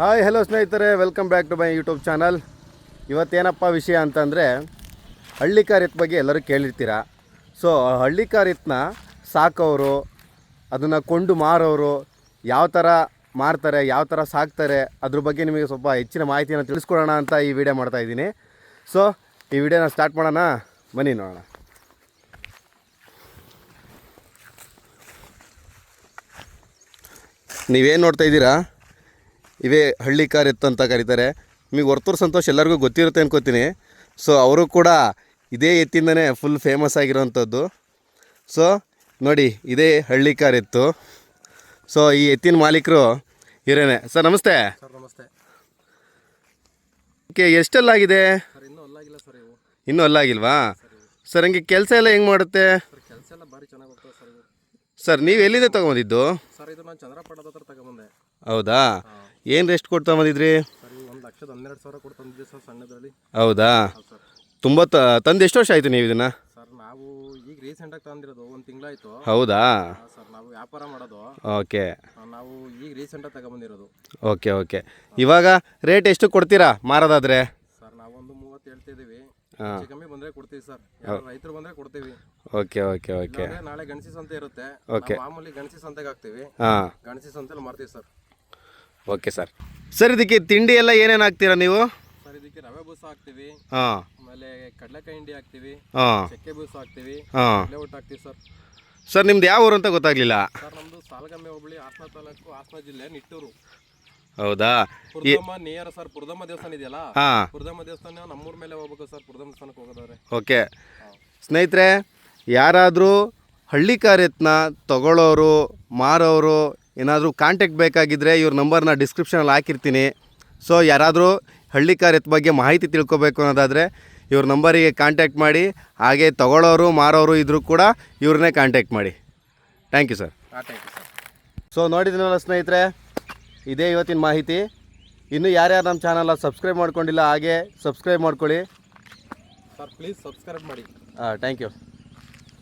Hi hello ಸ್ನೇಹಿತರೆ. Welcome back to my YouTube channel ಇವತ್ತೇನಪ್ಪ ವಿಷಯ ಅಂತಂದರೆ ಹಳ್ಳಿಕಾರ್ ಕಾರ್ಯತ್ ಬಗ್ಗೆ ಎಲ್ಲರೂ ಕೇಳಿರ್ತೀರ? ಸೊ ಹಳ್ಳಿ ಕಾರ್ಯತ್ನ ಸಾಕೋರು ಅದನ್ನು ಕೊಂಡು ಮಾರೋರು ಯಾವ ಥರ ಮಾರ್ತಾರೆ, ಯಾವ ಥರ ಸಾಕ್ತಾರೆ, ಅದ್ರ ಬಗ್ಗೆ ನಿಮಗೆ ಸ್ವಲ್ಪ ಹೆಚ್ಚಿನ ಮಾಹಿತಿಯನ್ನು ತಿಳಿಸ್ಕೊಡೋಣ ಅಂತ ಈ ವಿಡಿಯೋ ಮಾಡ್ತಾ ಇದ್ದೀನಿ. ಸೊ ಈ ವಿಡಿಯೋನ ಸ್ಟಾರ್ಟ್ ಮಾಡೋಣ. ಬನ್ನಿ ನೋಡೋಣ. ನೀವೇನು ನೋಡ್ತಾ ಇದ್ದೀರಾ? ಇವೇ ಹಳ್ಳಿ ಕಾರ್ ಎತ್ತು ಅಂತ ಕರೀತಾರೆ. ನಿಮಗೆ ವರ್ತೂರು ಸಂತೋಷ್ ಎಲ್ಲರಿಗೂ ಗೊತ್ತಿರುತ್ತೆ ಅನ್ಕೋತೀನಿ. ಸೊ ಅವರು ಕೂಡ ಇದೇ ಎತ್ತಿಂದನೇ ಫುಲ್ ಫೇಮಸ್ ಆಗಿರೋವಂಥದ್ದು ಸೊ ನೋಡಿ ಇದೇ ಹಳ್ಳಿ ಕಾರ್ ಎತ್ತು. ಸೊ ಈ ಎತ್ತಿನ ಮಾಲೀಕರು ಇರೇನೆ ಸರ್ ನಮಸ್ತೆ. ನಮಸ್ತೆ. ಓಕೆ ಎಷ್ಟೆಲ್ಲಾಗಿದೆ ಆಗಿದೆ? ಇನ್ನೂ ಅಲ್ಲಾಗಿಲ್ಲ ಸರ್ ಇವು. ಇನ್ನೂ ಅಲ್ಲಾಗಿಲ್ವಾ ಸರ್ ಹಂಗೆ ಕೆಲಸ ಎಲ್ಲ ಹೆಂಗೆ ಮಾಡುತ್ತೆ? ಸರ್ ನೀವು ಎಲ್ಲಿಂದ ತೊಗೊಂಬಂದಿದ್ದು? ಸರ್ ಇದು ನಾನು ಚಂದ್ರಪಟ್ಟದ ಹತ್ರ ತಗೊಂಬಂದೆ. ಹೌದಾ? ಏನು ರೆಸ್ಟ್ ಕೊಡ್ತಾ ಬಂದಿದ್ರಿ ಸರ್ ಇವು ಒಂದು ಲಕ್ಷದ ಹನ್ನೆರಡು ಸಾವಿರ ಕೊಟ್ಟು ತಂದಿದ್ದೆ ಸರ್ ಸಣ್ಣದ್ರಲ್ಲಿ. ಹೌದಾ? ಸರ್. ತುಂಬ ತಂದು ಎಷ್ಟು ವರ್ಷ ಆಯಿತು ನೀವು ಇದನ್ನು? ಸರ್ ನಾವು ಈಗ ರೀಸೆಂಟಾಗಿ ತಂದಿರೋದು ಒಂದು ತಿಂಗಳಾಯ್ತು. ಹೌದಾ? ಸರ್ ನಾವು ವ್ಯಾಪಾರ ಮಾಡೋದು. ಓಕೆ. ನಾವು ಈಗ ರೀಸೆಂಟಾಗಿ ತಗೊಂಬಂದಿರೋದು. Okay okay. ಇವಾಗ ರೇಟ್ ಎಷ್ಟು ಕೊಡ್ತೀರಾ ಮಾರೋದಾದ್ರೆ ಸರ್ ನಾವೊಂದು ಮೂವತ್ತು ಹೇಳ್ತಿದ್ದೀವಿ ಹಾಂ ಹೆಚ್ಚು ಕಮ್ಮಿ ಬಂದ್ರೆ ಕೊಡ್ತೀವಿ ಸರ್. ರೈತರು ಬಂದ್ರೆ ಕೊಡ್ತೀವಿ. Okay okay okay. ಇಲ್ಲಾಂದ್ರೆ ನಾಳೆ ಗಣಸಿ ಸಂತೆ ಇರುತ್ತೆ. ನಾವು ಮಾಮೂಲಿ ಗಣಸಿ ಸಂತೆಗೆ ಹಾಕ್ತೀವಿ. ಹಾಂ. ಗಣಸಿ ಸಂತೆಲಿ ಮಾರ್ತೀವಿ ಸರ್. Okay sir. ಸರ್ ಇದಕ್ಕೆ ತಿಂಡಿ ಎಲ್ಲ ಏನೇನು ಹಾಕ್ತೀರಾ ನೀವು? ಸರ್ ಇದಕ್ಕೆ ರವೆ ಬೂಸ ಹಾಕ್ತೀವಿ. ಹಾಂ. ಆಮೇಲೆ ಕಡಲೆಕಾಯಿ ಹಿಂಡಿ ಹಾಕ್ತೀವಿ. ಹಾಂ. ಚಕ್ಕೆ ಬೂಸ ಹಾಕ್ತೀವಿ. ಹಾಂ. ಕಡಲೆ ಒಟ್ಟು ಹಾಕ್ತೀವಿ ಸರ್. ಸರ್ ನಿಮ್ದು ಯಾವ ಊರು ಅಂತ ಗೊತ್ತಾಗ್ಲಿಲ್ಲ? ಸರ್ ನಮ್ದು ಸಾಲಗಮ್ಮೆ ಹೋಬಳಿ ಹಾಸನ ತಾಲೂಕು ಹಾಸನ ಜಿಲ್ಲೆ ನಿಟ್ಟೂರು. ಹೌದಾ? ಪುರದಮ್ಮ ನಿಯರ್ ಸರ್ ಪುರ್ದಮ್ಮ ದೇವಸ್ಥಾನ ಇದೆಯಲ್ಲ? ಹಾಂ. ಪುರ್ದಮ್ಮ ದೇವಸ್ಥಾನ ನಮ್ಮೂರ ಮೇಲೆ ಹೋಗ್ಬೇಕು ಸರ್ ಪುರ್ದಮ್ಮ ದೇವಸ್ಥಾನಕ್ಕೆ ಹೋಗೋದವ್ರೆ. ಓಕೆ. ಸ್ನೇಹಿತರೆ ಯಾರಾದರೂ ಹಳ್ಳಿ ಕಾರ್ಯತ್ನ ತಗೊಳ್ಳೋರು ಮಾರೋರು ಏನಾದರೂ ಕಾಂಟ್ಯಾಕ್ಟ್ ಬೇಕಾಗಿದ್ದರೆ ಇವ್ರ ನಂಬರ್ನ ಡಿಸ್ಕ್ರಿಪ್ಷನಲ್ಲಿ ಹಾಕಿರ್ತೀನಿ. ಸೊ ಯಾರಾದರೂ ಹಳ್ಳಿ ಕಾರ್ಯತ್ ಬಗ್ಗೆ ಮಾಹಿತಿ ತಿಳ್ಕೊಬೇಕು ಅನ್ನೋದಾದರೆ ಇವ್ರ ನಂಬರಿಗೆ ಕಾಂಟ್ಯಾಕ್ಟ್ ಮಾಡಿ ಹಾಗೆ ತಗೊಳ್ಳೋರು ಮಾರೋರು ಇದ್ರೂ ಕೂಡ ಇವ್ರನ್ನೇ ಕಾಂಟ್ಯಾಕ್ಟ್ ಮಾಡಿ. ಥ್ಯಾಂಕ್ ಯು ಸರ್ ಆ ಯು ಸರ್ ಸೊ ನೋಡಿದ್ನಲ್ಲ ಸ್ನೇಹಿತರೆ ಇದೇ ಇವತ್ತಿನ ಮಾಹಿತಿ. ಇನ್ನೂ ಯಾರ್ಯಾರು ನಮ್ಮ ಚಾನಲ್ನ ಸಬ್ಸ್ಕ್ರೈಬ್ ಮಾಡ್ಕೊಂಡಿಲ್ಲ ಹಾಗೆ ಸಬ್ಸ್ಕ್ರೈಬ್ ಮಾಡ್ಕೊಳ್ಳಿ. ಸರ್ ಪ್ಲೀಸ್ ಸಬ್ಸ್ಕ್ರೈಬ್ ಮಾಡಿ. ಹಾಂ ಥ್ಯಾಂಕ್ ಯು